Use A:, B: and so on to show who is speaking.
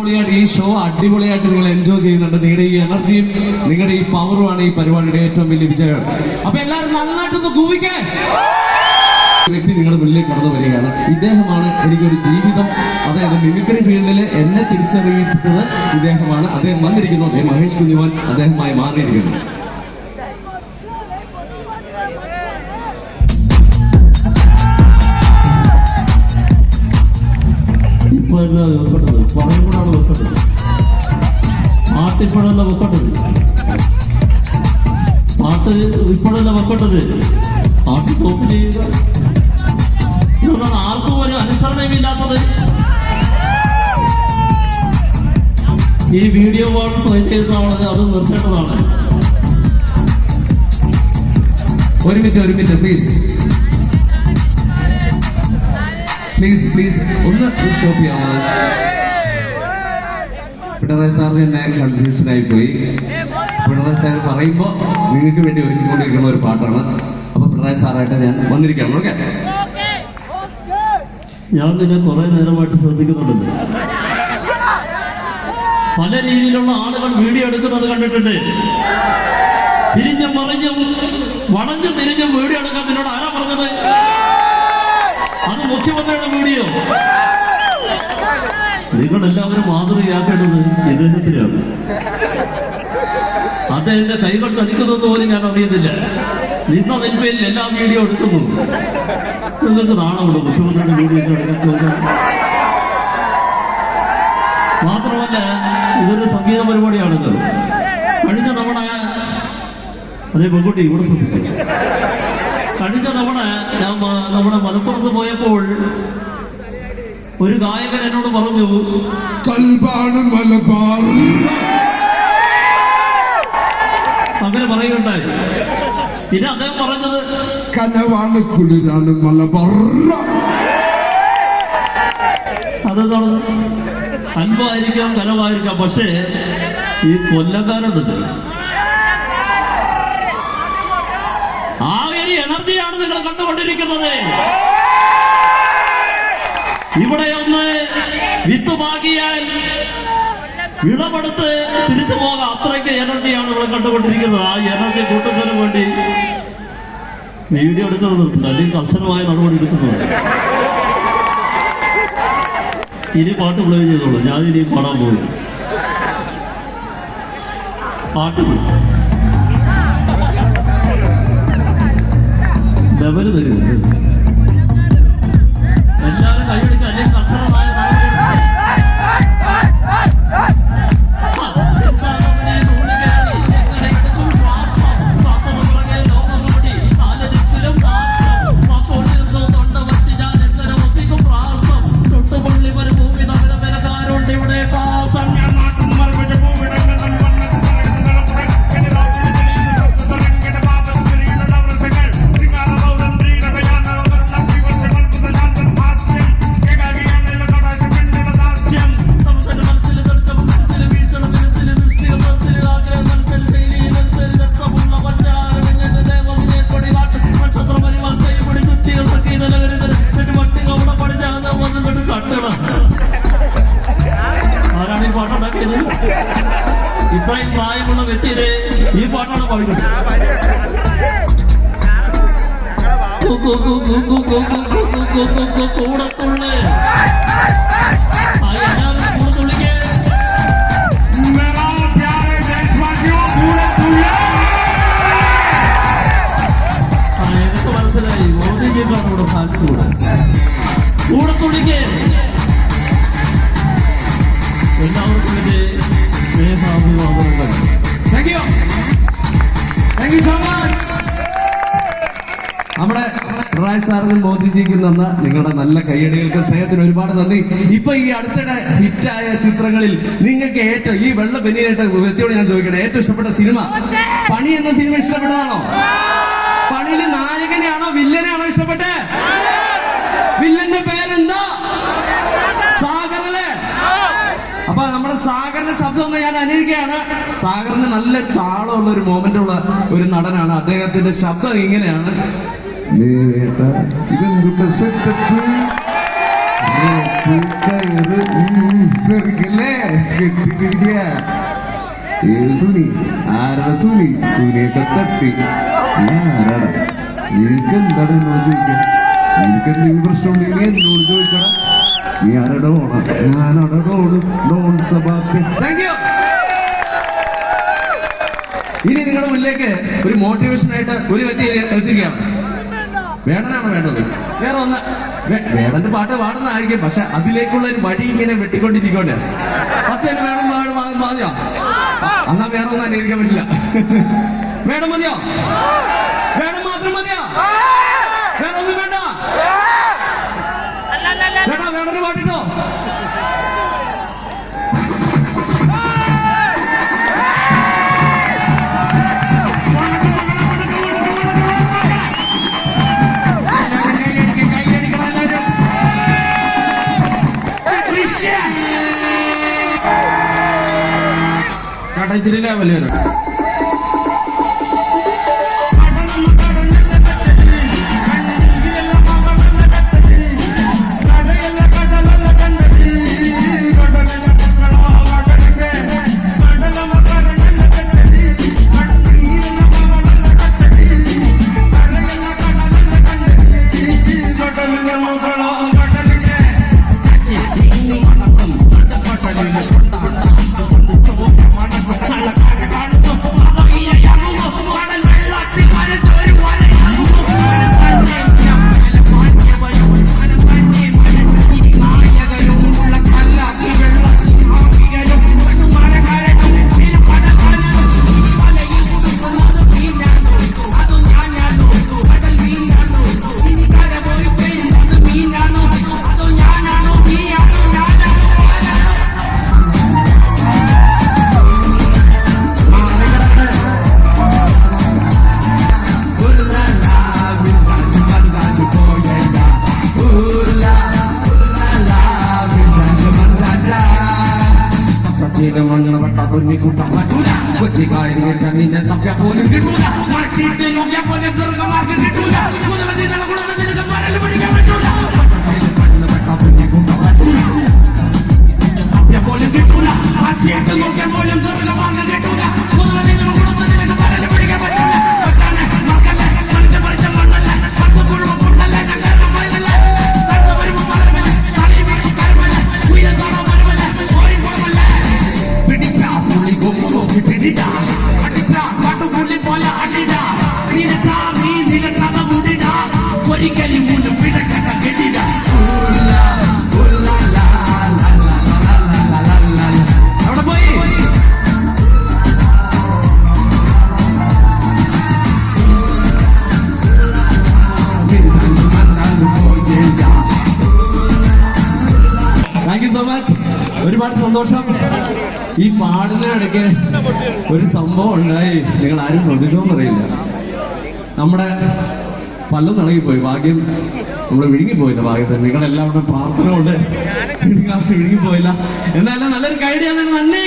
A: അടിപൊളിയായിട്ട് ഈ ഷോ അടിപൊളിയായിട്ട് നിങ്ങൾ എൻജോയ് ചെയ്യുന്നുണ്ട്. നിങ്ങളുടെ ഈ എനർജിയും നിങ്ങളുടെ ഈ പവറുമാണ് ഈ പരിപാടിയുടെ ഏറ്റവും വലിയ വിജയം. അപ്പൊ എല്ലാവരും നന്നായിട്ടൊന്ന് കൂവിക്കേ. വ്യക്തി നിങ്ങളുടെ മുന്നിൽ കടന്നു വരികയാണ്. ഇദ്ദേഹമാണ് എനിക്കൊരു ജീവിതം അതായത് മിമിക്രി ഫീൽഡിൽ എന്നെ തിരിച്ചറിയിച്ചത് ഇദ്ദേഹമാണ്. അദ്ദേഹം വന്നിരിക്കുന്നു. മഹേഷ് കുഞ്ഞുമോൻ അദ്ദേഹമായി മാറിയിരിക്കുന്നു.
B: അല്ല വെക്കേണ്ടത് കൂടാണ് വെക്കേണ്ടത് പാട്ടിപ്പോഴല്ല വെക്കേണ്ടത് പാട്ട് ഇപ്പോഴല്ല വെക്കേണ്ടത് പാട്ട് തോപ്പ് ചെയ്യുക. ആർക്കും ഒരു അനുസരണയുമില്ലാത്തത് ഈ വീഡിയോ പാട്ട് പ്ലേ ചെയ്തതാണ് അത് നിർത്തേണ്ടതാണ്.
A: ഒരു മിനിറ്റ് ഒരു മിനിറ്റ് പ്ലീസ് പ്ലീസ് പ്ലീസ് ഒന്ന് സ്റ്റോപ്പ് ചെയ്യാമോ? പിണറായി സാറിന് എന്നെ കൺഫ്യൂഷൻ ആയി പോയി. പിണറായി സാർ പറയുമ്പോൾ നിങ്ങൾക്ക് വേണ്ടി ഒരുക്കിക്കൊണ്ടിരിക്കുന്ന ഒരു പാട്ടാണ്. അപ്പൊ പിണറായി സാറായിട്ട് ഞാൻ വന്നിരിക്കുകയാണ്. ഓക്കെ
B: ഞാൻ നിന്നെ കുറെ നേരമായിട്ട് ശ്രദ്ധിക്കുന്നുണ്ട്. പല രീതിയിലുള്ള ആളുകൾ വീഡിയോ എടുക്കുന്നത് കണ്ടിട്ടുണ്ട്. തിരിഞ്ഞും മറിഞ്ഞും വളഞ്ഞും തിരിഞ്ഞും വീഡിയോ എടുക്കാൻ നിന്നോട് ആരാ പറഞ്ഞത്? അത് മുഖ്യമന്ത്രിയുടെ വീഡിയോ നിങ്ങൾ എല്ലാവരും മാതൃകയാക്കേണ്ടത് ഇദ്ദേഹത്തിനാണ്. അദ്ദേഹത്തിന്റെ കൈകൾ ചലിക്കുന്നത് പോലും ഞാൻ അറിയുന്നില്ല. നിന്ന നിൽപ്പയിൽ എല്ലാ വീഡിയോ എടുക്കുന്നു. നിങ്ങൾക്ക് നാണമുണ്ട് മുഖ്യമന്ത്രിയുടെ വീഡിയോ മാത്രമല്ല ഇതൊരു സംഗീത പരിപാടിയാണിത്. കഴിഞ്ഞ തവണ അതേ പെൺകുട്ടി ഇവിടെ ശ്രദ്ധിക്കും. കഴിഞ്ഞ തവണ ഞാൻ നമ്മുടെ മലപ്പുറത്ത് പോയപ്പോൾ ഒരു ഗായകൻ എന്നോട് പറഞ്ഞു
C: കൽബാണ് മലബാർ.
B: അങ്ങനെ പറയുകയുണ്ടായി. പിന്നെ അദ്ദേഹം പറഞ്ഞത്
C: കനവാണ് കുളിരാണ് മലബാർ.
B: അതെന്താണ്? അൻപായിരിക്കാം കനവായിരിക്കാം. പക്ഷേ ഈ കൊല്ലക്കാരുണ്ടല്ലോ ആ ഒരു എനർജിയാണ് നിങ്ങൾ കണ്ടുകൊണ്ടിരിക്കുന്നത്. ഇവിടെ ഒന്ന് വിത്ത് പാകിയാൽ വിളവെടുത്ത് തിരിച്ചു പോകാം. അത്രയ്ക്ക് എനർജിയാണ് ഇവിടെ കണ്ടുകൊണ്ടിരിക്കുന്നത്. ആ എനർജി കൂട്ടുന്നതിന് വേണ്ടി വീഡിയോ എടുക്കുന്നത് നിർത്തുന്നു. അല്ലെങ്കിൽ കർശനമായ നടപടി എടുക്കുന്നത് ഇനി പാട്ട് പ്ലേ ചെയ്തോളൂ. ഞാൻ ഇനി പാടാൻ പോകുന്നു. പാട്ട് ലെവൽ തരും എല്ലാവരും കൈയെടുക്കുക അല്ലെങ്കിൽ കച്ചറ ഇത്രയും പ്രായമുള്ള വ്യക്തിയുടെ ഈ പാട്ടാണ് പാടുന്നത് കൂടത്തുള്ളേ സ്നേഹാഭിവാദനങ്ങൾ
A: thank you thank you so much നമ്മുടെ റായ് സാറിനും മോദിജിക്ക് തന്ന നിങ്ങളുടെ നല്ല കയ്യടികൾക്ക് സ്നേഹത്തിന് ഒരുപാട് നന്ദി. ഇപ്പൊ ഈ അടുത്തിടെ ഹിറ്റായ ചിത്രങ്ങളിൽ നിങ്ങൾക്ക് ഏറ്റവും ഈ വെള്ള ബനിയായിട്ട് വ്യക്തിയോട് ഞാൻ ചോദിക്കണേ ഏറ്റവും ഇഷ്ടപ്പെട്ട സിനിമ? പണി എന്ന സിനിമ ഇഷ്ടപ്പെട്ടതാണോ? പണിയിൽ നായകനെയാണോ വില്ലനെയാണോ ഇഷ്ടപ്പെട്ടേ വില്ലന്റെ പേരെന്താ സാഗറല്ലേ അപ്പൊ നമ്മുടെ സാഗറിന്റെ ശബ്ദം ഒന്ന് ഞാൻ അനുകരിക്കുകയാണ്. സാഗറിന് നല്ല താളമുള്ള ഒരു മൊമെന്റ് ഉള്ള ഒരു നടനാണ്. അദ്ദേഹത്തിന്റെ ശബ്ദം ഇങ്ങനെയാണ്.
C: സുനി? ആരാടാ? എന്നോട് ചോദിക്കണം. ഓണം ഡോണ് ഡോൺ. സെബാസ്റ്റ്യൻ.
A: താങ്ക് ഇനി നിങ്ങളുടെ മുന്നിലേക്ക് ഒരു മോട്ടിവേഷൻ ആയിട്ട് ഒരു വ്യക്തി എത്തിക്കുകയാണ് വേടനാണ് വേണ്ടത്? വേറെ ഒന്ന്. വേടന്റെ പാട്ട് പാടുന്നതായിരിക്കും പക്ഷെ അതിലേക്കുള്ള ഒരു വഴി ഇങ്ങനെ വെട്ടിക്കൊണ്ടിരിക്കോട്ടെ ഫസ്റ്റ് തന്നെ വേണം വാ- മതിയോ എന്നാ വേറെ ഒന്നും അനുകരിക്കാൻ പറ്റില്ല. വേണം മതിയോ? വേണം മാത്രം മതിയോ? കടച്ചിൽ ലെവൽ വരും. ചേട്ടാ ഇച്ചിരി കൊച്ചി വരും കൊച്ചിക്കാരി നിന്നെ തപ്പിയ പോലും കിട്ടൂല. മാഷിട്ട് നോക്കിയ പോലെ ദുർഗമാർക്ക് കിട്ടൂല. കുതിരതി നിലകുളത്ത് നിനക്ക് മരൽ പിടിക്കാൻ പറ്റൂല. പോലും കിട്ടൂല. കിട്ടൂല. സന്തോഷം. ഈ പാടിനിടയ്ക്ക് ഒരു സംഭവം ഉണ്ടായി. നിങ്ങൾ ആരും ശ്രദ്ധിച്ചോന്നറിയില്ല നമ്മുടെ പല്ലും നിളകിപ്പോയി ഭാഗ്യം നമ്മൾ വിഴുങ്ങിപ്പോയില്ല നിങ്ങൾ നിങ്ങളെല്ലാവരുടെ പ്രാർത്ഥന കൊണ്ട് വിഴുങ്ങാ- വിഴുങ്ങിപ്പോയില്ല. എന്നാലും നല്ലൊരു കൈഡിയാണ് നന്ദി.